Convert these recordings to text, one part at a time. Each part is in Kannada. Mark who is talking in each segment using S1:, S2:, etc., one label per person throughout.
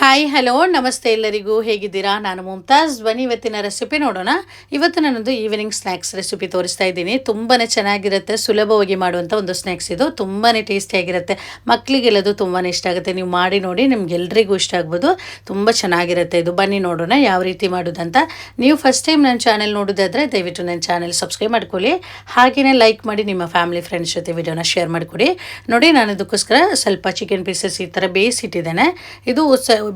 S1: ಹಾಯ್, ಹಲೋ, ನಮಸ್ತೆ ಎಲ್ಲರಿಗೂ. ಹೇಗಿದ್ದೀರಾ? ನಾನು ಮುಮ್ತಾಜ್ ಬನ್ನಿ, ಇವತ್ತಿನ ರೆಸಿಪಿ ನೋಡೋಣ. ಇವತ್ತು ನಾನೊಂದು ಈವ್ನಿಂಗ್ ಸ್ನ್ಯಾಕ್ಸ್ ರೆಸಿಪಿ ತೋರಿಸ್ತಾ ಇದ್ದೀನಿ. ತುಂಬಾ ಚೆನ್ನಾಗಿರುತ್ತೆ, ಸುಲಭವಾಗಿ ಮಾಡುವಂಥ ಒಂದು ಸ್ನ್ಯಾಕ್ಸ್ ಇದು. ತುಂಬಾ ಟೇಸ್ಟಿಯಾಗಿರುತ್ತೆ ಮಕ್ಕಳಿಗೆಲ್ಲದು ತುಂಬಾ ಇಷ್ಟ ಆಗುತ್ತೆ. ನೀವು ಮಾಡಿ ನೋಡಿ, ನಿಮ್ಗೆಲ್ರಿಗೂ ಇಷ್ಟ ಆಗ್ಬೋದು. ತುಂಬ ಚೆನ್ನಾಗಿರುತ್ತೆ ಇದು. ಬನ್ನಿ ನೋಡೋಣ ಯಾವ ರೀತಿ ಮಾಡೋದಂತ. ನೀವು ಫಸ್ಟ್ ಟೈಮ್ ನನ್ನ ಚಾನೆಲ್ ನೋಡೋದಾದರೆ ದಯವಿಟ್ಟು ನನ್ನ ಚಾನೆಲ್ ಸಬ್ಸ್ಕ್ರೈಬ್ ಮಾಡ್ಕೊಳ್ಳಿ. ಹಾಗೆಯೇ ಲೈಕ್ ಮಾಡಿ, ನಿಮ್ಮ ಫ್ಯಾಮಿಲಿ ಫ್ರೆಂಡ್ಸ್ ಜೊತೆ ವಿಡಿಯೋನ ಶೇರ್ ಮಾಡಿಕೊಡಿ. ನೋಡಿ ನಾನು ಅದಕ್ಕೋಸ್ಕರ ಸ್ವಲ್ಪ ಚಿಕನ್ ಪೀಸಸ್ ಈ ಥರ ಬೇಯಿಸಿಟ್ಟಿದ್ದೇನೆ. ಇದು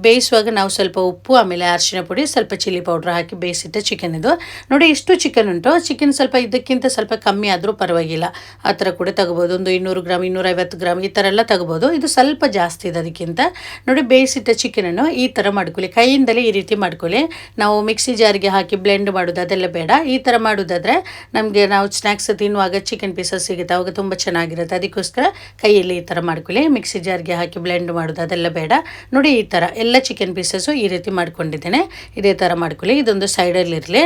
S1: ಬೇಯಿಸುವಾಗ ನಾವು ಸ್ವಲ್ಪ ಉಪ್ಪು, ಆಮೇಲೆ ಅರಿಶಿನ ಪುಡಿ, ಸ್ವಲ್ಪ ಚಿಲ್ಲಿ ಪೌಡ್ರ್ ಹಾಕಿ ಬೇಯಿಸಿದ್ದ ಚಿಕನ್ ಇದು. ನೋಡಿ ಇಷ್ಟು ಚಿಕನ್ ಉಂಟು? ಚಿಕನ್ ಸ್ವಲ್ಪ ಇದಕ್ಕಿಂತ ಸ್ವಲ್ಪ ಕಮ್ಮಿ ಆದರೂ ಪರವಾಗಿಲ್ಲ. ಆ ಥರ ಕೂಡ ತಗೋಬೋದು. ಒಂದು ಇನ್ನೂರು ಗ್ರಾಮ್ ಇನ್ನೂರೈವತ್ತು ಗ್ರಾಮ್ ಈ ಥರ ಎಲ್ಲ ತಗೋಬೋದು. ಇದು ಸ್ವಲ್ಪ ಜಾಸ್ತಿ ಇದೆ ಅದಕ್ಕಿಂತ. ನೋಡಿ ಬೇಯಿಸಿಟ್ಟ ಚಿಕನನ್ನು ಈ ಥರ ಮಾಡ್ಕೊಳ್ಳಿ. ಕೈಯಿಂದಲೇ ಈ ರೀತಿ ಮಾಡ್ಕೊಳ್ಳಿ. ನಾವು ಮಿಕ್ಸಿ ಜಾರಿಗೆ ಹಾಕಿ ಬ್ಲೆಂಡ್ ಮಾಡೋದು ಅದೆಲ್ಲ ಬೇಡ. ಈ ಥರ ಮಾಡೋದಾದರೆ ನಮಗೆ ನಾವು ಸ್ನ್ಯಾಕ್ಸ್ ತಿನ್ನುವಾಗ ಚಿಕನ್ ಪೀಸಸ್ ಸಿಗುತ್ತೆ. ಅವಾಗ ತುಂಬ ಚೆನ್ನಾಗಿರುತ್ತೆ. ಅದಕ್ಕೋಸ್ಕರ ಕೈಯಲ್ಲಿ ಈ ಥರ ಮಾಡ್ಕೊಳ್ಳಿ. ಮಿಕ್ಸಿ ಜಾರ್ಗೆ ಹಾಕಿ ಬ್ಲೆಂಡ್ ಮಾಡೋದು ಅದೆಲ್ಲ ಬೇಡ. ನೋಡಿ ಈ ಥರ. ಎಲ್ಲ ಚಿಕನ್ ಪೀಸಸ್ಸು ಈ ರೀತಿ ಮಾಡ್ಕೊಂಡಿದ್ದೇನೆ. ಇದೇ ಥರ ಮಾಡ್ಕೊಳ್ಳಿ. ಇದೊಂದು ಸೈಡಲ್ಲಿರಲಿ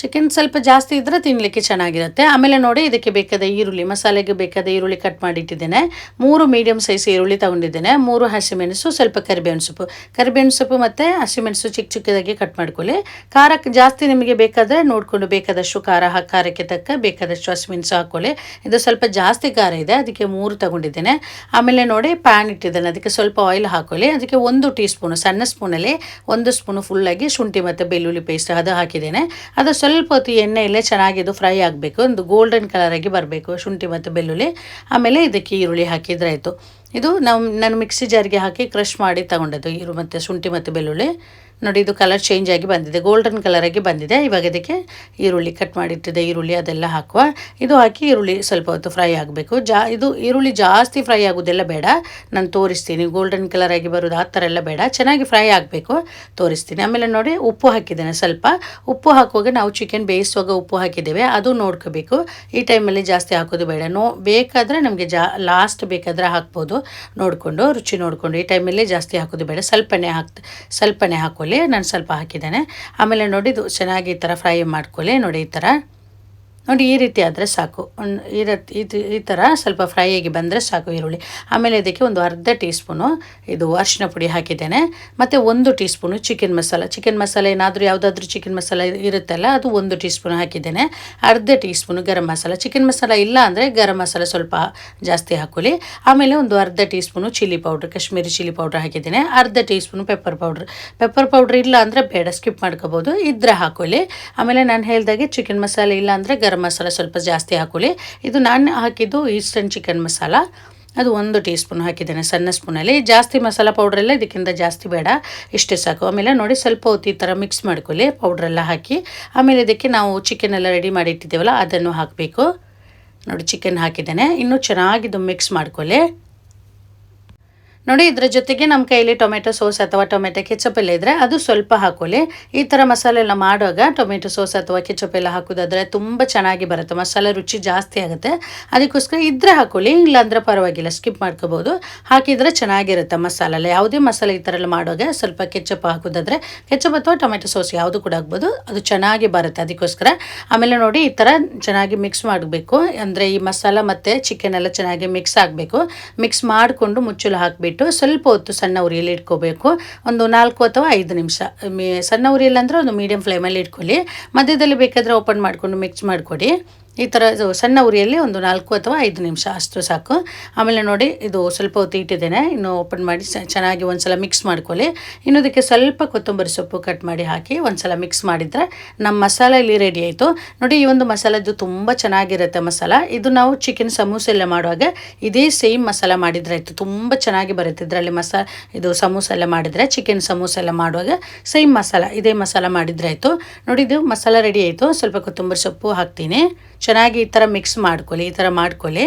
S1: ಚಿಕನ್ ಸ್ವಲ್ಪ ಜಾಸ್ತಿ ಇದ್ದರೆ ತಿನ್ನಲಿಕ್ಕೆ ಚೆನ್ನಾಗಿರುತ್ತೆ. ಆಮೇಲೆ ನೋಡಿ ಇದಕ್ಕೆ ಬೇಕಾದ ಈರುಳ್ಳಿ, ಮಸಾಲೆಗೆ ಬೇಕಾದ ಈರುಳ್ಳಿ ಕಟ್ ಮಾಡಿಟ್ಟಿದ್ದೇನೆ. ಮೂರು ಮೀಡಿಯಮ್ ಸೈಜ್ ಈರುಳ್ಳಿ ತಗೊಂಡಿದ್ದೇನೆ. ಮೂರು ಹಸಿಮೆಣಸು, ಸ್ವಲ್ಪ ಕರಿಬೇವಿನ ಸೊಪ್ಪು. ಕರಿಬೇವಿನ ಸೊಪ್ಪು ಮತ್ತು ಹಸಿಮೆಣಸು ಚಿಕ್ಕ ಚಿಕ್ಕದಾಗಿ ಕಟ್ ಮಾಡ್ಕೊಳ್ಳಿ. ಖಾರಕ್ಕೆ ಜಾಸ್ತಿ ನಿಮಗೆ ಬೇಕಾದರೆ ನೋಡಿಕೊಂಡು ಬೇಕಾದಷ್ಟು ಖಾರ ಖಾರಕ್ಕೆ ತಕ್ಕ ಬೇಕಾದಷ್ಟು ಹಸಿಮೆಣಸು ಹಾಕ್ಕೊಳ್ಳಿ ಇದು ಸ್ವಲ್ಪ ಜಾಸ್ತಿ ಖಾರ ಇದೆ, ಅದಕ್ಕೆ ಮೂರು ತಗೊಂಡಿದ್ದೇನೆ. ಆಮೇಲೆ ನೋಡಿ ಪ್ಯಾನ್ ಇಟ್ಟಿದ್ದೇನೆ, ಅದಕ್ಕೆ ಸ್ವಲ್ಪ ಆಯಿಲ್ ಹಾಕೊಳ್ಳಿ. ಅದಕ್ಕೆ ಒಂದು ಟೀ ಸ್ಪೂನು ಸಣ್ಣ ಸ್ಪೂನಲ್ಲಿ ಒಂದು ಸ್ಪೂನು ಫುಲ್ಲಾಗಿ ಶುಂಠಿ ಮತ್ತು ಬೆಳ್ಳುಳ್ಳಿ ಪೇಸ್ಟ್ ಅದು ಹಾಕಿದ್ದೇನೆ. ಅದು ಸ್ವಲ್ಪ ಹೊತ್ತು ಎಣ್ಣೆಯಲ್ಲೇ ಚೆನ್ನಾಗಿದು ಫ್ರೈ ಆಗಬೇಕು. ಒಂದು ಗೋಲ್ಡನ್ ಕಲರಾಗಿ ಬರಬೇಕು, ಶುಂಠಿ ಮತ್ತು ಬೆಳ್ಳುಳ್ಳಿ. ಆಮೇಲೆ ಇದಕ್ಕೆ ಈರುಳ್ಳಿ ಹಾಕಿದ್ರೆ ಆಯಿತು. ಇದು ನಮ್ಮ ನಾನು ಮಿಕ್ಸಿ ಜಾರಿಗೆ ಹಾಕಿ ಕ್ರಷ್ ಮಾಡಿ ತಗೊಂಡದ್ದು, ಈರು ಮತ್ತು ಶುಂಠಿ ಮತ್ತು ಬೆಳ್ಳುಳ್ಳಿ. ನೋಡಿ, ಇದು ಕಲರ್ ಚೇಂಜ್ ಆಗಿ ಬಂದಿದೆ ಗೋಲ್ಡನ್ ಕಲರಾಗಿ ಬಂದಿದೆ. ಇವಾಗ ಇದಕ್ಕೆ ಈರುಳ್ಳಿ ಕಟ್ ಮಾಡಿಟ್ಟಿದೆ, ಈರುಳ್ಳಿ ಅದೆಲ್ಲ ಹಾಕುವ. ಇದು ಹಾಕಿ ಈರುಳ್ಳಿ ಸ್ವಲ್ಪ ಹೊತ್ತು ಫ್ರೈ ಆಗಬೇಕು. ಜಾ, ಇದು ಈರುಳ್ಳಿ ಜಾಸ್ತಿ ಫ್ರೈ ಆಗೋದೆಲ್ಲ ಬೇಡ. ನಾನು ತೋರಿಸ್ತೀನಿ ಗೋಲ್ಡನ್ ಕಲರಾಗಿ ಬರೋದು, ಆ ಥರ ಎಲ್ಲ ಬೇಡ. ಚೆನ್ನಾಗಿ ಫ್ರೈ ಆಗಬೇಕು, ತೋರಿಸ್ತೀನಿ. ಆಮೇಲೆ ನೋಡಿ, ಉಪ್ಪು ಹಾಕಿದ್ದೇನೆ ಸ್ವಲ್ಪ. ಉಪ್ಪು ಹಾಕುವಾಗ ನಾವು ಚಿಕನ್ ಬೇಯಿಸುವಾಗ ಉಪ್ಪು ಹಾಕಿದ್ದೇವೆ, ಅದು ನೋಡ್ಕೋಬೇಕು. ಈ ಟೈಮಲ್ಲಿ ಜಾಸ್ತಿ ಹಾಕೋದು ಬೇಡ. ನೋ, ಬೇಕಾದರೆ ನಮಗೆ ಜಾ ಲಾಸ್ಟ್ ಬೇಕಾದರೆ ಹಾಕ್ಬೋದು. ನೋಡಿಕೊಂಡು, ರುಚಿ ನೋಡಿಕೊಂಡು, ಈ ಟೈಮಲ್ಲಿ ಜಾಸ್ತಿ ಹಾಕೋದು ಬೇಡ. ಸ್ವಲ್ಪನೇ ಹಾಕ್ತ ಸ್ವಲ್ಪನೇ ಹಾಕೊಳ್ಳಿ. ನಾನು ಸ್ವಲ್ಪ ಹಾಕಿದ್ದೇನೆ. ಆಮೇಲೆ ನೋಡಿ ಇದು ಚೆನ್ನಾಗಿ ಈ ಥರ ಫ್ರೈ ಮಾಡ್ಕೊಳ್ಳಿ. ನೋಡಿ ಈ ಥರ ನೋಡಿ, ಈ ರೀತಿ ಆದರೆ ಸಾಕು. ಇದು ಈ ಥರ ಸ್ವಲ್ಪ ಫ್ರೈ ಆಗಿ ಬಂದರೆ ಸಾಕು ಈರುಳ್ಳಿ. ಆಮೇಲೆ ಇದಕ್ಕೆ ಒಂದು ಅರ್ಧ ಟೀ ಸ್ಪೂನು ಇದು ಅರಿಶಿನ ಪುಡಿ ಹಾಕಿದ್ದೇನೆ. ಮತ್ತು ಒಂದು teaspoon chicken masala chicken ಮಸಾಲೆ ಏನಾದರೂ ಯಾವುದಾದ್ರೂ ಚಿಕನ್ ಮಸಾಲ ಇರುತ್ತಲ್ಲ, ಅದು ಒಂದು ಟೀ ಸ್ಪೂನ್ ಹಾಕಿದ್ದೇನೆ. ಅರ್ಧ teaspoon garam masala chicken masala ಇಲ್ಲ ಅಂದರೆ ಗರಂ ಮಸಾಲ ಸ್ವಲ್ಪ ಜಾಸ್ತಿ ಹಾಕೊಳ್ಳಿ. ಆಮೇಲೆ ಒಂದು ಅರ್ಧ teaspoon chilli powder Kashmiri chilli powder ಹಾಕಿದ್ದೇನೆ. ಅರ್ಧ teaspoon pepper powder pepper powder ಇಲ್ಲ ಅಂದರೆ ಬೇಡ ಸ್ಕಿಪ್ ಮಾಡ್ಕೋಬೋದು. ಇದ್ರೆ ಹಾಕೊಳ್ಳಿ. ಆಮೇಲೆ ನಾನು ಹೇಳಿದಾಗೆ ಚಿಕನ್ ಮಸಾಲೆ ಇಲ್ಲ ಅಂದರೆ ಗರಂ ಮಸಾಲ ಸ್ವಲ್ಪ ಜಾಸ್ತಿ ಹಾಕೊಳ್ಳಿ. ಇದು ನಾನು ಹಾಕಿದ್ದು ಈಸ್ಟರ್ನ್ ಚಿಕನ್ ಮಸಾಲ. ಅದು ಒಂದು ಟೀ ಸ್ಪೂನ್ ಹಾಕಿದ್ದೇನೆ ಸಣ್ಣ ಸ್ಪೂನಲ್ಲಿ ಜಾಸ್ತಿ ಮಸಾಲ ಪೌಡ್ರೆಲ್ಲ ಇದಕ್ಕಿಂತ ಜಾಸ್ತಿ ಬೇಡ. ಇಷ್ಟೇ ಸಾಕು. ಆಮೇಲೆ ನೋಡಿ ಸ್ವಲ್ಪ ಹೊತ್ತು ಈ ಥರ ಮಿಕ್ಸ್ ಮಾಡ್ಕೊಳ್ಳಿ. ಪೌಡ್ರೆಲ್ಲ ಹಾಕಿ. ಆಮೇಲೆ ಇದಕ್ಕೆ ನಾವು ಚಿಕನ್ ಎಲ್ಲ ರೆಡಿ ಮಾಡಿ ಇಟ್ಟಿದ್ದೇವಲ್ಲ, ಅದನ್ನು ಹಾಕಬೇಕು. ನೋಡಿ ಚಿಕನ್ ಹಾಕಿದ್ದೇನೆ. ಇನ್ನೂ ಚೆನ್ನಾಗಿದ್ದು ಮಿಕ್ಸ್ ಮಾಡ್ಕೊಳ್ಳಿ. ನೋಡಿ, ಇದರ ಜೊತೆಗೆ ನಮ್ಮ ಕೈಯಲ್ಲಿ ಟೊಮೆಟೊ ಸೋಸ್ ಅಥವಾ ಟೊಮೆಟೊ ಕೆಚಪ್ ಎಲ್ಲ ಇದ್ದರೆ ಅದು ಸ್ವಲ್ಪ ಹಾಕೊಳ್ಳಿ. ಈ ಥರ ಮಸಾಲೆ ಎಲ್ಲ ಮಾಡುವಾಗ ಟೊಮೆಟೊ ಸೋಸ್ ಅಥವಾ ಕೆಚಪ್ ಎಲ್ಲ ಹಾಕೋದಾದರೆ ತುಂಬ ಚೆನ್ನಾಗಿ ಬರುತ್ತೆ. ಮಸಾಲೆ ರುಚಿ ಜಾಸ್ತಿ ಆಗುತ್ತೆ. ಅದಕ್ಕೋಸ್ಕರ ಇದ್ದರೆ ಹಾಕೊಳ್ಳಿ, ಇಲ್ಲಾಂದ್ರೆ ಪರವಾಗಿಲ್ಲ, ಸ್ಕಿಪ್ ಮಾಡ್ಕೋಬೋದು ಹಾಕಿದರೆ ಚೆನ್ನಾಗಿರುತ್ತೆ ಮಸಾಲೆಲ್ಲ ಯಾವುದೇ ಮಸಾಲೆ ಈ ಥರ ಎಲ್ಲ ಮಾಡುವಾಗ ಸ್ವಲ್ಪ ಕೆಚಪ್ ಹಾಕೋದಾದರೆ ಕೆಚಪ್ ಅಥವಾ ಟೊಮೆಟೊ ಸಾಸ್ ಯಾವುದು ಕೂಡ ಹಾಕ್ಬೋದು. ಅದು ಚೆನ್ನಾಗಿ ಬರುತ್ತೆ ಅದಕ್ಕೋಸ್ಕರ. ಆಮೇಲೆ ನೋಡಿ, ಈ ಥರ ಚೆನ್ನಾಗಿ ಮಿಕ್ಸ್ ಮಾಡಬೇಕು. ಅಂದರೆ ಈ ಮಸಾಲ ಮತ್ತು ಚಿಕನ್ ಎಲ್ಲ ಚೆನ್ನಾಗಿ ಮಿಕ್ಸ್ ಆಗಬೇಕು. ಮಿಕ್ಸ್ ಮಾಡಿಕೊಂಡು ಮುಚ್ಚಲು ಹಾಕಿಬಿಟ್ಟು ಸ್ವಲ್ಪ ಹೊತ್ತು ಸಣ್ಣ ಉರಿಯಲ್ಲಿ ಇಟ್ಕೋಬೇಕು. ಒಂದು ನಾಲ್ಕು ಅಥವಾ ಐದು ನಿಮಿಷ. ಸಣ್ಣ ಉರಿಯಲ್ಲಿ ಅಂದರೆ ಒಂದು ಮೀಡಿಯಮ್ ಫ್ಲೇಮಲ್ಲಿ ಇಟ್ಕೊಳ್ಳಿ. ಮಧ್ಯದಲ್ಲಿ ಬೇಕಾದರೆ ಓಪನ್ ಮಾಡಿಕೊಂಡು ಮಿಕ್ಸ್ ಮಾಡಿಕೊಡಿ. ಈ ಥರ ಸಣ್ಣ ಉರಿಯಲ್ಲಿ ಒಂದು ನಾಲ್ಕು ಅಥವಾ ಐದು ನಿಮಿಷ, ಅಷ್ಟು ಸಾಕು. ಆಮೇಲೆ ನೋಡಿ, ಇದು ಸ್ವಲ್ಪ ಹೊತ್ತು ಇಟ್ಟಿದ್ದೇನೆ. ಇನ್ನು ಓಪನ್ ಮಾಡಿ ಚೆನ್ನಾಗಿ ಒಂದ್ಸಲ ಮಿಕ್ಸ್ ಮಾಡ್ಕೊಳ್ಳಿ. ಇನ್ನು ಇದಕ್ಕೆ ಸ್ವಲ್ಪ ಕೊತ್ತಂಬರಿ ಸೊಪ್ಪು ಕಟ್ ಮಾಡಿ ಹಾಕಿ ಒಂದ್ಸಲ ಮಿಕ್ಸ್ ಮಾಡಿದರೆ ನಮ್ಮ ಮಸಾಲ ಇಲ್ಲಿ ರೆಡಿ ಆಯಿತು. ನೋಡಿ, ಈ ಒಂದು ಮಸಾಲದ್ದು ತುಂಬ ಚೆನ್ನಾಗಿರುತ್ತೆ ಮಸಾಲ. ಇದು ನಾವು ಚಿಕನ್ ಸಮೋಸ ಎಲ್ಲ ಮಾಡುವಾಗ ಇದೇ ಸೇಮ್ ಮಸಾಲ ಮಾಡಿದ್ರೆ ಆಯಿತು. ತುಂಬ ಚೆನ್ನಾಗಿ ಬರುತ್ತೆ ಇದರಲ್ಲಿ ಮಸಾ, ಇದು ಸಮೋಸ ಎಲ್ಲ ಮಾಡಿದರೆ ಚಿಕನ್ ಸಮೋಸ ಎಲ್ಲ ಮಾಡುವಾಗ ಸೇಮ್ ಮಸಾಲ, ಇದೇ ಮಸಾಲ ಮಾಡಿದ್ರೆ ಆಯಿತು. ನೋಡಿ, ಇದು ಮಸಾಲ ರೆಡಿ ಆಯಿತು. ಸ್ವಲ್ಪ ಕೊತ್ತಂಬರಿ ಸೊಪ್ಪು ಹಾಕ್ತೀನಿ. ಚೆನ್ನಾಗಿ ಈ ಥರ ಮಿಕ್ಸ್ ಮಾಡ್ಕೊಳ್ಳಿ ಈ ಥರ ಮಾಡ್ಕೊಳ್ಳಿ.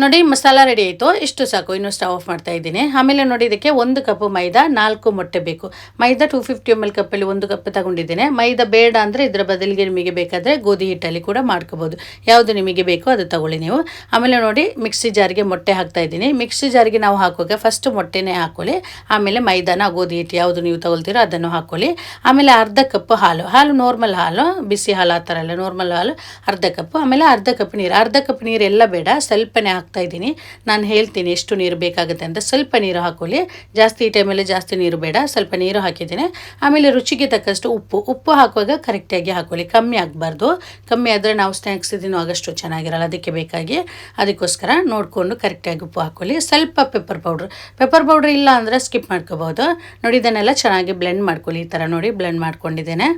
S1: ನೋಡಿ, ಮಸಾಲ ರೆಡಿ ಆಯಿತು. ಇಷ್ಟು ಸಾಕು, ಇನ್ನು ಸ್ಟವ್ ಆಫ್ ಮಾಡ್ತಾ ಇದ್ದೀನಿ. ಆಮೇಲೆ ನೋಡಿ, ಇದಕ್ಕೆ ಒಂದು ಕಪ್ ಮೈದಾ, ನಾಲ್ಕು ಮೊಟ್ಟೆ ಬೇಕು. Maida two fifty M L ಕಪ್ಪಲ್ಲಿ ಒಂದು ಕಪ್ ತಗೊಂಡಿದ್ದೇನೆ. ಮೈದಾ ಬೇಡ ಅಂದರೆ ಇದರ ಬದಲಿಗೆ ನಿಮಗೆ ಬೇಕಾದರೆ ಗೋಧಿ ಹಿಟ್ಟಲ್ಲಿ ಕೂಡ ಮಾಡ್ಕೋಬೋದು. ಯಾವುದು ನಿಮಗೆ ಬೇಕೋ ಅದು ತಗೊಳ್ಳಿ ನೀವು. ಆಮೇಲೆ ನೋಡಿ, ಮಿಕ್ಸಿ ಜಾರಿಗೆ ಮೊಟ್ಟೆ ಹಾಕ್ತಾ ಇದ್ದೀನಿ. ಮಿಕ್ಸಿ ಜಾರಿಗೆ ನಾವು ಹಾಕುವಾಗ ಫಸ್ಟ್ ಮೊಟ್ಟೆನೇ ಹಾಕೊಳ್ಳಿ. ಆಮೇಲೆ ಮೈದಾನ, ಗೋಧಿ ಹಿಟ್ಟು ಯಾವುದು ನೀವು ತಗೊಳ್ತೀರೋ ಅದನ್ನು ಹಾಕೊಳ್ಳಿ. ಆಮೇಲೆ ಅರ್ಧ ಕಪ್ ಹಾಲು. ಹಾಲು ನಾರ್ಮಲ್ ಹಾಲು, ಬಿಸಿ ಹಾಲು ಆ ಥರ ಎಲ್ಲ ನಾರ್ಮಲ್ ಹಾಲು, ಅರ್ಧ ಕಪ್. ಆಮೇಲೆ ಅರ್ಧ ಕಪ್ ನೀರು. ಅರ್ಧ ಕಪ್ ನೀರು ಎಲ್ಲ ಬೇಡ, ಸ್ವಲ್ಪನೇ ಹಾಕ್ತಾ ಇದ್ದೀನಿ. ನಾನು ಹೇಳ್ತೀನಿ ಎಷ್ಟು ನೀರು ಬೇಕಾಗುತ್ತೆ ಅಂತ. ಸ್ವಲ್ಪ ನೀರು ಹಾಕೊಳ್ಳಿ. ಜಾಸ್ತಿ ಈ ಟೈಮಲ್ಲಿ ಜಾಸ್ತಿ ನೀರು ಬೇಡ. ಸ್ವಲ್ಪ ನೀರು ಹಾಕಿದ್ದೀನಿ. ಆಮೇಲೆ ರುಚಿಗೆ ತಕ್ಕಷ್ಟು ಉಪ್ಪು. ಉಪ್ಪು ಹಾಕುವಾಗ ಕರೆಕ್ಟಾಗಿ ಹಾಕೊಳ್ಳಿ. ಕಮ್ಮಿ ಆಗಬಾರ್ದು. ಕಮ್ಮಿ ಆದರೆ ನಾವು ಸ್ನ್ಯಾಕ್ಸ್ ಇದನ್ನು ಆಗಷ್ಟು ಚೆನ್ನಾಗಿರಲ್ಲ. ಅದಕ್ಕೆ ಬೇಕಾಗಿ. ಅದಕ್ಕೋಸ್ಕರ ನೋಡಿಕೊಂಡು ಕರೆಕ್ಟಾಗಿ ಉಪ್ಪು ಹಾಕೊಳ್ಳಿ. ಸ್ವಲ್ಪ ಪೆಪ್ಪರ್ ಪೌಡ್ರ್ ಪೆಪ್ಪರ್ ಪೌಡ್ರ್ ಇಲ್ಲ ಅಂದರೆ ಸ್ಕಿಪ್ ಮಾಡ್ಕೋಬೋದು ನೋಡಿ, ಇದನ್ನೆಲ್ಲ ಚೆನ್ನಾಗಿ ಬ್ಲೆಂಡ್ ಮಾಡ್ಕೊಳ್ಳಿ. ಈ ಥರ ನೋಡಿ ಬ್ಲೆಂಡ್ ಮಾಡ್ಕೊಂಡಿದ್ದೇನೆ.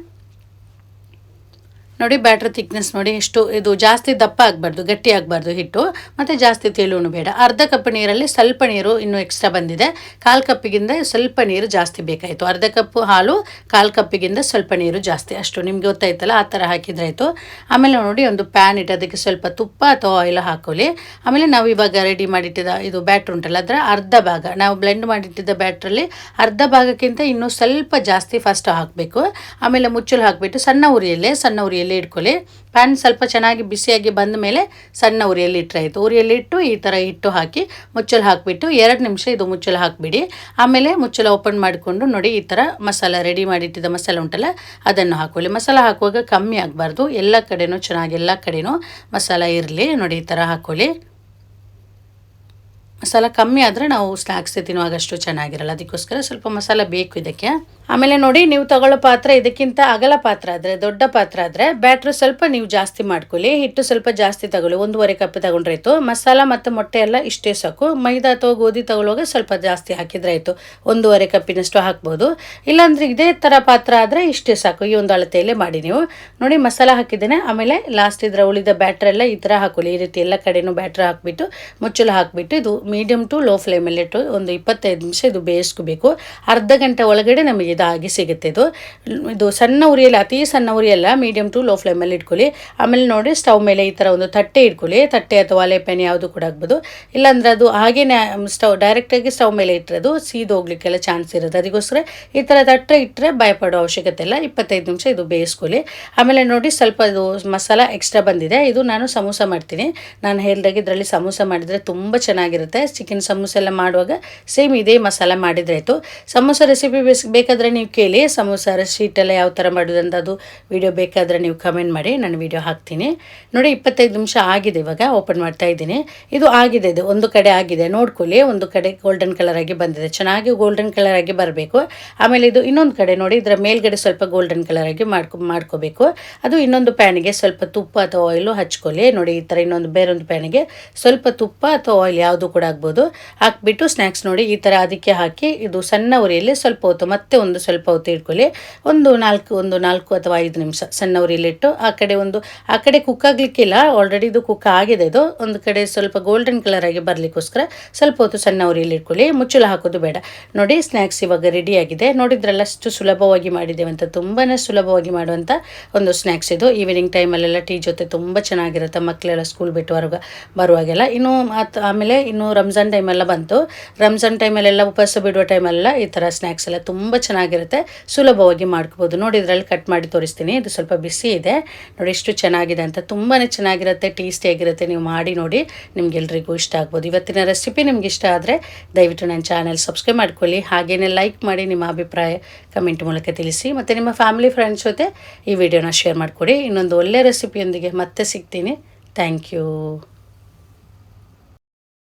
S1: ನೋಡಿ ಬ್ಯಾಟ್ರ್ ಥಿಕ್ನೆಸ್ ನೋಡಿ ಎಷ್ಟು ಇದು ಜಾಸ್ತಿ ದಪ್ಪ ಆಗಬಾರ್ದು, ಗಟ್ಟಿ ಆಗಬಾರ್ದು ಹಿಟ್ಟು. ಮತ್ತು ಜಾಸ್ತಿ ತೇಲೂನು ಬೇಡ. ಅರ್ಧ ಕಪ್ ನೀರಲ್ಲಿ ಸ್ವಲ್ಪ ನೀರು ಇನ್ನೂ ಎಕ್ಸ್ಟ್ರಾ ಬಂದಿದೆ. ಕಾಲು ಕಪ್ಪಿಗಿಂತ ಸ್ವಲ್ಪ ನೀರು ಜಾಸ್ತಿ ಬೇಕಾಯಿತು. ಅರ್ಧ ಕಪ್ಪು ಹಾಲು, ಕಾಲು ಕಪ್ಪಿಗಿಂತ ಸ್ವಲ್ಪ ನೀರು ಜಾಸ್ತಿ. ಅಷ್ಟು ನಿಮ್ಗೆ ಗೊತ್ತಾಯ್ತಲ್ಲ, ಆ ಥರ ಹಾಕಿದ್ರಾಯಿತು. ಆಮೇಲೆ ನೋಡಿ ಒಂದು ಪ್ಯಾನ್ ಇಟ್ಟು ಅದಕ್ಕೆ ಸ್ವಲ್ಪ ತುಪ್ಪ ಅಥವಾ ಆಯಿಲ್ ಹಾಕೊಳ್ಳಿ. ಆಮೇಲೆ ನಾವು ಇವಾಗ ರೆಡಿ ಮಾಡಿಟ್ಟಿದ್ದ ಇದು ಬ್ಯಾಟ್ರ್ ಉಂಟಲ್ಲ, ಅದರ ಅರ್ಧ ಭಾಗ. ನಾವು ಬ್ಲೆಂಡ್ ಮಾಡಿಟ್ಟಿದ್ದ ಬ್ಯಾಟ್ರಲ್ಲಿ ಅರ್ಧ ಭಾಗಕ್ಕಿಂತ ಇನ್ನೂ ಸ್ವಲ್ಪ ಜಾಸ್ತಿ ಫಸ್ಟ್ ಹಾಕಬೇಕು. ಆಮೇಲೆ ಮುಚ್ಚಲು ಹಾಕಿಬಿಟ್ಟು ಸಣ್ಣ ಉರಿಯಲ್ಲೇ, ಸಣ್ಣ ಉರಿಯಲ್ಲಿ ಇಟ್ಕೊಳ್ಳಿ. ಪ್ಯಾನ್ ಸ್ವಲ್ಪ ಚೆನ್ನಾಗಿ ಬಿಸಿಯಾಗಿ ಬಂದ ಮೇಲೆ ಸಣ್ಣ ಉರಿಯಲ್ಲಿ ಇಟ್ಟರೆ ಆಯಿತು ಉರಿಯಲ್ಲಿ ಇಟ್ಟು ಈ ಥರ ಹಿಟ್ಟು ಹಾಕಿ ಮುಚ್ಚಲು ಹಾಕಿಬಿಟ್ಟು ಎರಡು ನಿಮಿಷ ಇದು ಮುಚ್ಚಲು ಹಾಕಿಬಿಡಿ. ಆಮೇಲೆ ಮುಚ್ಚಲು ಓಪನ್ ಮಾಡಿಕೊಂಡು ನೋಡಿ ಈ ಥರ ಮಸಾಲ ರೆಡಿ ಮಾಡಿಟ್ಟಿದ್ದ ಮಸಾಲೆ ಉಂಟಲ್ಲ, ಅದನ್ನು ಹಾಕೊಳ್ಳಿ. ಮಸಾಲ ಹಾಕುವಾಗ ಕಮ್ಮಿ ಆಗಬಾರ್ದು. ಎಲ್ಲ ಕಡೆನೂ ಚೆನ್ನಾಗಿ ಎಲ್ಲ ಕಡೆನೂ ಮಸಾಲ ಇರಲಿ. ನೋಡಿ ಈ ಥರ ಹಾಕೊಳ್ಳಿ. ಮಸಾಲ ಕಮ್ಮಿ ಆದರೆ ನಾವು ಸ್ನ್ಯಾಕ್ಸ್ ತಿನ್ನುವಾಗಷ್ಟು ಚೆನ್ನಾಗಿರಲ್ಲ. ಅದಕ್ಕೋಸ್ಕರ ಸ್ವಲ್ಪ ಮಸಾಲ ಬೇಕು ಇದಕ್ಕೆ. ಆಮೇಲೆ ನೋಡಿ, ನೀವು ತಗೊಳ್ಳೋ ಪಾತ್ರ ಇದಕ್ಕಿಂತ ಅಗಲ ಪಾತ್ರ ಆದರೆ, ದೊಡ್ಡ ಪಾತ್ರ ಆದರೆ ಬ್ಯಾಟ್ರ್ ಸ್ವಲ್ಪ ನೀವು ಜಾಸ್ತಿ ಮಾಡ್ಕೊಳ್ಳಿ. ಹಿಟ್ಟು ಸ್ವಲ್ಪ ಜಾಸ್ತಿ ತಗೊಳ್ಳಿ. ಒಂದೂವರೆ ಕಪ್ ತಗೊಂಡ್ರೆ ಆಯಿತು. ಮಸಾಲ ಮತ್ತು ಮೊಟ್ಟೆ ಎಲ್ಲ ಇಷ್ಟೇ ಸಾಕು. ಮೈದಾ ಅಥವಾ ಗೋಧಿ ತಗೊಳ್ಳುವಾಗ ಸ್ವಲ್ಪ ಜಾಸ್ತಿ ಹಾಕಿದ್ರೆ ಆಯಿತು. ಒಂದೂವರೆ ಕಪ್ಪಿನಷ್ಟು ಹಾಕ್ಬೋದು. ಇಲ್ಲಾಂದ್ರೆ ಇದೇ ಥರ ಪಾತ್ರ ಆದರೆ ಇಷ್ಟೇ ಸಾಕು. ಈ ಒಂದು ಅಳತೆಯಲ್ಲೇ ಮಾಡಿ ನೀವು. ನೋಡಿ, ಮಸಾಲ ಹಾಕಿದ್ದೇನೆ. ಆಮೇಲೆ ಲಾಸ್ಟ್ ಇದರ ಉಳಿದ ಬ್ಯಾಟ್ರೆಲ್ಲ ಈ ಥರ ಹಾಕೊಳ್ಳಿ. ಈ ರೀತಿ ಎಲ್ಲ ಕಡೆನೂ ಬ್ಯಾಟ್ರ್ ಹಾಕಿಬಿಟ್ಟು ಮುಚ್ಚಲು ಹಾಕಿಬಿಟ್ಟು ಇದು ಮೀಡಿಯಮ್ ಟು ಲೋ ಫ್ಲೇಮಲ್ಲಿ ಇಟ್ಟು ಒಂದು ಇಪ್ಪತ್ತೈದು ನಿಮಿಷ ಇದು ಬೇಯಿಸ್ಕೋಬೇಕು. ಅರ್ಧ ಗಂಟೆ ಒಳಗಡೆ ನಮಗೆ ಇದಾಗಿ ಸಿಗುತ್ತೆ ಇದು. ಇದು ಸಣ್ಣ ಉರಿಯಲ್ಲಿ, ಅತಿ ಸಣ್ಣ ಉರಿಯಲ್ಲ ಮೀಡಿಯಮ್ ಟು ಲೋ ಫ್ಲೇಮಲ್ಲಿ ಇಟ್ಕೊಳ್ಳಿ. ಆಮೇಲೆ ನೋಡಿ ಸ್ಟವ್ ಮೇಲೆ ಈ ಥರ ಒಂದು ತಟ್ಟೆ ಇಟ್ಕೊಳ್ಳಿ. ತಟ್ಟೆ ಅಥವಾ ಒಲೆ ಪೆನ್ ಯಾವುದು ಕೂಡ ಆಗ್ಬೋದು. ಇಲ್ಲಾಂದ್ರೆ ಅದು ಹಾಗೇನೆ ಸ್ಟವ್ ಡೈರೆಕ್ಟಾಗಿ ಸ್ಟವ್ ಮೇಲೆ ಇಟ್ಟರೆ ಅದು ಸೀದು ಹೋಗ್ಲಿಕ್ಕೆಲ್ಲ ಚಾನ್ಸ್ ಇರುತ್ತೆ. ಅದಕ್ಕೋಸ್ಕರ ಈ ಥರ ತಟ್ಟೆ ಇಟ್ಟರೆ ಭಯಪಡೋ ಅವಶ್ಯಕತೆ ಇಲ್ಲ. ಇಪ್ಪತ್ತೈದು ನಿಮಿಷ ಇದು ಬೇಯಿಸ್ಕೊಳ್ಳಿ. ಆಮೇಲೆ ನೋಡಿ ಸ್ವಲ್ಪ ಇದು ಮಸಾಲ ಎಕ್ಸ್ಟ್ರಾ ಬಂದಿದೆ. ಇದು ನಾನು ಸಮೋಸ ಮಾಡ್ತೀನಿ. ನಾನು ಹೇಳಿದಾಗ ಇದರಲ್ಲಿ ಸಮೋಸ ಮಾಡಿದರೆ ತುಂಬ ಚೆನ್ನಾಗಿರುತ್ತೆ. ಚಿಕನ್ ಸಮೋಸ ಎಲ್ಲ ಮಾಡುವಾಗ ಸೇಮ್ ಇದೇ ಮಸಾಲ ಮಾಡಿದ್ರೆ ಆಯಿತು. ಸಮೋಸ ರೆಸಿಪಿ ಬೇಕಾದರೆ ನೀವು ಕೇಳಿ. ಸಮೋಸ ಸ್ವೀಟ್ ಎಲ್ಲ ಯಾವ ಥರ ಮಾಡೋದಂತ ಅದು ವಿಡಿಯೋ ಬೇಕಾದರೆ ನೀವು ಕಮೆಂಟ್ ಮಾಡಿ. ನಾನು ವಿಡಿಯೋ ಹಾಕ್ತೀನಿ. ನೋಡಿ, ಇಪ್ಪತ್ತೈದು ನಿಮಿಷ ಆಗಿದೆ ಇವಾಗ. ಓಪನ್ ಮಾಡ್ತಾ ಇದ್ದೀನಿ. ಇದು ಆಗಿದೆ, ಇದು ಒಂದು ಕಡೆ ಆಗಿದೆ. ನೋಡ್ಕೊಳ್ಳಿ. ಒಂದು ಕಡೆ ಗೋಲ್ಡನ್ ಕಲರ್ ಆಗಿ ಬಂದಿದೆ. ಚೆನ್ನಾಗಿ ಗೋಲ್ಡನ್ ಕಲರ್ ಆಗಿ ಬರಬೇಕು. ಆಮೇಲೆ ಇದು ಇನ್ನೊಂದು ಕಡೆ ನೋಡಿ. ಇದರ ಮೇಲ್ಗಡೆ ಸ್ವಲ್ಪ ಗೋಲ್ಡನ್ ಕಲರ್ ಆಗಿ ಮಾಡ್ಕೊ, ಮಾಡ್ಕೋಬೇಕು. ಅದು ಇನ್ನೊಂದು ಪ್ಯಾನಿಗೆ ಸ್ವಲ್ಪ ತುಪ್ಪ ಅಥವಾ ಆಯಿಲು ಹಚ್ಕೊಳ್ಳಿ. ನೋಡಿ, ಈ ಥರ ಇನ್ನೊಂದು, ಬೇರೊಂದು ಪ್ಯಾನಿಗೆ ಸ್ವಲ್ಪ ತುಪ್ಪ ಅಥವಾ ಆಯಿಲ್ ಯಾವುದು ಕೂಡ ಆಗ್ಬೋದು. ಹಾಕ್ಬಿಟ್ಟು ಸ್ನ್ಯಾಕ್ಸ್ ನೋಡಿ ಈ ಥರ ಅದಕ್ಕೆ ಹಾಕಿ ಇದು ಸಣ್ಣ ಉರಿಯಲ್ಲಿ ಸ್ವಲ್ಪ ಹೊತ್ತು ಮತ್ತೆ ಒಂದು ಸ್ವಲ್ಪ ಹೊತ್ತು ಇಟ್ಕೊಳ್ಳಿ. ಒಂದು ನಾಲ್ಕು ಒಂದು ನಾಲ್ಕು ಅಥವಾ ಐದು ನಿಮಿಷ ಸಣ್ಣ ಉರಿಯಲ್ಲಿಟ್ಟು ಆ ಕಡೆ ಒಂದು, ಆ ಕಡೆ ಕುಕ್ ಆಗಲಿಕ್ಕಿಲ್ಲ ಆಲ್ರೆಡಿ ಇದು ಕುಕ್ ಆಗಿದೆ ಇದು. ಒಂದು ಕಡೆ ಸ್ವಲ್ಪ ಗೋಲ್ಡನ್ ಕಲರ್ ಆಗಿ ಬರಲಿಕ್ಕೋಸ್ಕರ ಸ್ವಲ್ಪ ಹೊತ್ತು ಸಣ್ಣ ಉರಿಯಲ್ಲಿ ಇಟ್ಕೊಳ್ಳಿ. ಮುಚ್ಚಳ ಹಾಕೋದು ಬೇಡ. ನೋಡಿ ಸ್ನ್ಯಾಕ್ಸ್ ಇವಾಗ ರೆಡಿ ಆಗಿದೆ. ನೋಡಿದ್ರಲ್ಲ ಅಷ್ಟು ಸುಲಭವಾಗಿ ಮಾಡಿದ್ದೇವೆ ಅಂತ ತುಂಬಾ ಸುಲಭವಾಗಿ ಮಾಡುವಂಥ ಒಂದು ಸ್ನ್ಯಾಕ್ಸ್ ಇದು. ಈವ್ನಿಂಗ್ ಟೈಮಲ್ಲೆಲ್ಲ ಟೀ ಜೊತೆ ತುಂಬ ಚೆನ್ನಾಗಿರುತ್ತೆ. ಮಕ್ಕಳೆಲ್ಲ ಸ್ಕೂಲ್ ಬಿಟ್ಟು ಬರುವಾಗ, ಬರುವಾಗೆಲ್ಲ. ಇನ್ನು ಆಮೇಲೆ ಇನ್ನು ರಂಜಾನ್ ಟೈಮೆಲ್ಲ ಬಂತು. ರಂಜಾನ್ ಟೈಮಲ್ಲೆಲ್ಲ ಉಪವಾಸ ಬಿಡುವ ಟೈಮೆಲ್ಲ ಈ ಥರ ಸ್ನ್ಯಾಕ್ಸ್ ಎಲ್ಲ ತುಂಬ ಚೆನ್ನಾಗಿರುತ್ತೆ. ಸುಲಭವಾಗಿ ಮಾಡ್ಕೋಬೋದು. ನೋಡಿ ಇದರಲ್ಲಿ ಕಟ್ ಮಾಡಿ ತೋರಿಸ್ತೀನಿ. ಇದು ಸ್ವಲ್ಪ ಬಿಸಿ ಇದೆ. ನೋಡಿ ಎಷ್ಟು ಚೆನ್ನಾಗಿದೆ ಅಂತ. ತುಂಬಾ ಚೆನ್ನಾಗಿರುತ್ತೆ ಟೇಸ್ಟಿಯಾಗಿರುತ್ತೆ ನೀವು ಮಾಡಿ ನೋಡಿ ನಿಮಗೆಲ್ರಿಗೂ ಇಷ್ಟ ಆಗ್ಬೋದು. ಇವತ್ತಿನ ರೆಸಿಪಿ ನಿಮ್ಗೆ ಇಷ್ಟ ಆದರೆ ದಯವಿಟ್ಟು ನನ್ನ ಚಾನಲ್ ಸಬ್ಸ್ಕ್ರೈಬ್ ಮಾಡ್ಕೊಳ್ಳಿ. ಹಾಗೇನೆ ಲೈಕ್ ಮಾಡಿ ನಿಮ್ಮ ಅಭಿಪ್ರಾಯ ಕಮೆಂಟ್ ಮೂಲಕ ತಿಳಿಸಿ. ಮತ್ತು ನಿಮ್ಮ ಫ್ಯಾಮಿಲಿ ಫ್ರೆಂಡ್ಸ್ ಜೊತೆ ಈ ವಿಡಿಯೋನ ಶೇರ್ ಮಾಡಿಕೊಡಿ. ಇನ್ನೊಂದು ಒಳ್ಳೆಯ ರೆಸಿಪಿಯೊಂದಿಗೆ ಮತ್ತೆ ಸಿಗ್ತೀನಿ. Thank you